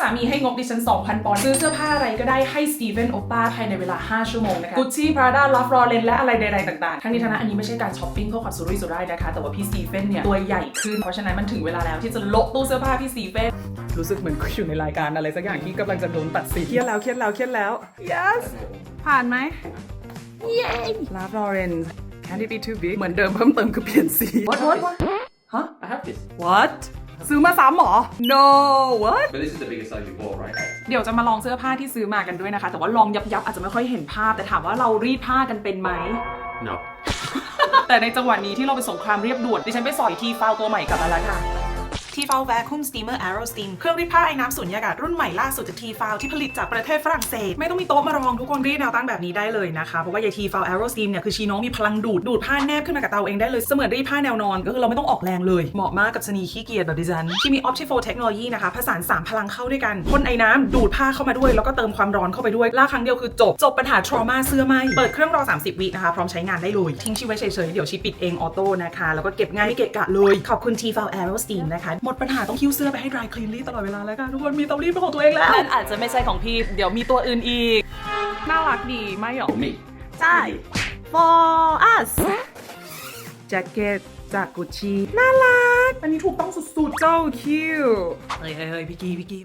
สามีให้งบดิฉัน 2,000 ปอนด์ซื้อเสื้อผ้าอะไรก็ได้ให้สตีเวนโอป้าภายในเวลา 5 ชั่วโมงนะคะกุชชี่พราด้าลอฟรอเลนและอะไรใดๆต่างๆ ทั้งนี้ทั้งนั้นอันนี้ไม่ใช่การช้อปปิ้งเพื่อความสุรุ่ยสุร่ายนะคะ แต่ว่าพี่สตีเฟนเนี่ยตัวใหญ่ขึ้น เพราะฉะนั้นมันถึงเวลาแล้วที่จะโละตู้เสื้อผ้าพี่สตีเฟนรู้สึกเหมือนอยู่ในรายการอะไรสักอย่างที่กำลังจะโดนตัดสินเครียดแล้วเครียดแล้วเครียดแล้ว yes ผ่านไหมเย้ลาฟลอเรน can it be too big เหมือนเดิมเพิ่มเติมคือเปลี่ยนสี what what what ฮะ I have this. what ซื้อมาซ้ำเหรอ no what But this is the biggest size you bought, right? เดี๋ยวจะมาลองเสื้อผ้าที่ซื้อมากันด้วยนะคะ แต่ว่าลองยับยับๆอาจจะไม่ค่อยเห็นภาพ แต่ถามว่าเรารีดผ้ากันเป็นไหม No. แต่ในจังหวะนี้ที่เราไปสงครามเรียบด่วนดิฉันไปสอยทีฟาวตัวใหม่กลับมาแล้วค่ะ ทีฟาว Vacuum Steamer Aero Steam เครื่องรีดผ้าไอ้น้ำสูญญากาศรุ่นใหม่ล่าสุดจากทีฟาวที่ผลิตจากประเทศฝรั่งเศส ไม่ต้องมีโต๊ะมารองทุกคนรีดแนวตั้งแบบนี้ได้เลยนะคะ เพราะว่ายายทีฟาว Aero Steam เนี่ยคือชีโนมีพลังดูดดูดผ้าแนบขึ้นมากับเตาเองได้เลยเสมือนรีดผ้าแนวนอนก็คือเราไม่ต้องออกแรงเลยเหมาะมากกับชนีขี้เกียจแบบดิฉันที่มี Optifo Technology นะคะผสานสามพลังเข้าด้วยกันพ่นไอ้น้ำดูดผ้าเข้ามาด้วยแล้วก็เติมความร้อนเข้าไปด้วยลากครั้งเดียวคือจบจบปัญหา trauma เสื้อไหมเปิดเครื่องรอ 30 วินะคะพร้อมใช้งานได้เลยทิ้งชีไว้เฉยๆเดี๋ยวชีปิดเองออโต้นะคะแล้วก็เก็บง่ายไม่เกะกะเลยขอบคุณ t f a l Aero Steam นะคะหมดปัญหาต้องคิ้วเสื้อไปให้ dry clean รีดตลอดเวลาแล้วค่ะทุกคนมีเตารีดเป็นของตัวเองแล้ว นั่นอาจจะไม่ใช่ของพี่ เดี๋ยวมีตัวอื่นอีก น่ารักดีไม่หรอ For me. ใช่ for us แจ็คเก็ตจากกุชชี่น่ารัก อันนี้ถูกต้องสุดๆเจ้าคิวเฮ้ยเฮ้ยเฮ้ยพี่กีพี่กี